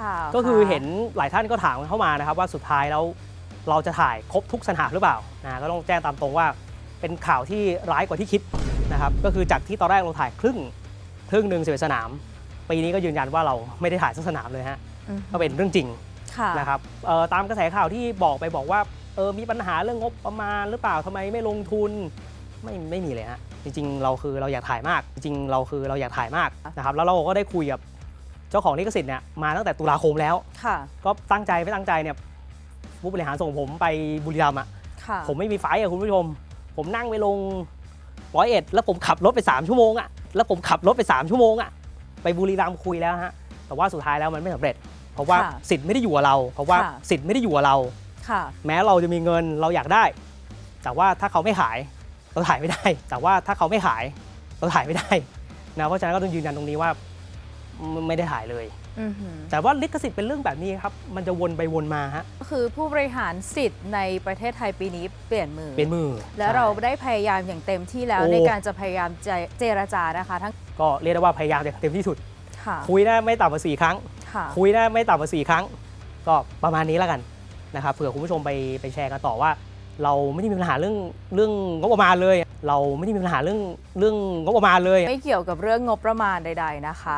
ข่าวก็คือค่ะเห็นหลายท่านก็ถามเข้ามานะครับ ว่าสุดท้ายแล้วเราจะถ่ายครบทุกสนามหรือเปล่านะก็ต้องแจ้งตามตรงว่าเป็นข่าวที่ร้ายกว่าที่คิดนะครับก็คือจากที่ตอนแรกเราถ่ายครึ่งครึ่งหนึ่งสิบสนามปีนี้ก็ยืนยันว่าเราไม่ได้ถ่ายสักสนามเลยฮะอืมก็เป็นเรื่องจริงค่ะนะครับเอ่อตามกระแสข่าวที่บอกไปบอกว่าเออมีปัญหาเรื่องงบประมาณหรือเปล่าทำไมไม่ลงทุนไม่ไม่มีเลยฮะจริงๆ เราคือเราอยากถ่ายมาก จริงๆ เราคือเราอยากถ่ายมากนะครับแล้วเราก็ได้คุยกับ เจ้าของลิขสิทธิ์เนี่ยมาตั้งแต่ตุลาคมแล้ว ค่ะ ก็ตั้งใจไม่ตั้งใจเนี่ยผู้บริหารส่งผมไปบุรีรัมย์อะค่ะ ผมไม่มีไฟล์อะคุณผู้ชม ผมนั่งไปลงร้อยเอ็ดแล้วผมขับรถไป 3 ชั่วโมงอะแล้วผมขับรถไป 3 ชั่วโมงอะไปบุรีรัมย์คุยแล้วฮะแต่ว่าสุดท้ายแล้วมันไม่สำเร็จ เพราะว่าค่ะสิทธิ์ไม่ได้อยู่กับเรา เพราะว่าค่ะ สิทธิ์ไม่ได้อยู่กับเรา ค่ะ แม้เราจะมีเงินเราอยากได้ แต่ว่าถ้าเขาไม่ขายเราถ่ายไม่ได้ แต่ว่าถ้าเขาไม่ขายเราถ่ายไม่ได้นะเพราะฉะนั้นก็ต้องยืนยันตรงนี้ว่า ไม่ไม่ได้ถ่ายเลย อือหือแต่ว่าลิขสิทธิ์เป็นเรื่องแบบนี้ครับ มันจะวนไปวนมาฮะก็คือผู้บริหารสิทธิ์ในประเทศไทยปีนี้เปลี่ยนมือ เป็นมือและใช่เราได้พยายามอย่างเต็มที่แล้วโอ้ ในการจะพยายามเจเจรจานะคะ ทั้งก็เรียกได้ว่าพยายามจะเต็มที่สุด ค่ะคุยได้ไม่ต่ำกว่าสี่ครั้ง ค่ะ คุยได้ไม่ต่ำกว่าสี่ครั้ง ก็ประมาณนี้แล้วกันนะครับเผื่อคุณผู้ชมไปไปแชร์กันต่อว่า เราไม่ได้มีปัญหาเรื่องเรื่องงบประมาณเลย เราไม่ได้มีปัญหาเรื่องเรื่องงบประมาณเลย ไม่เกี่ยวกับเรื่องงบประมาณใด ๆ นะคะ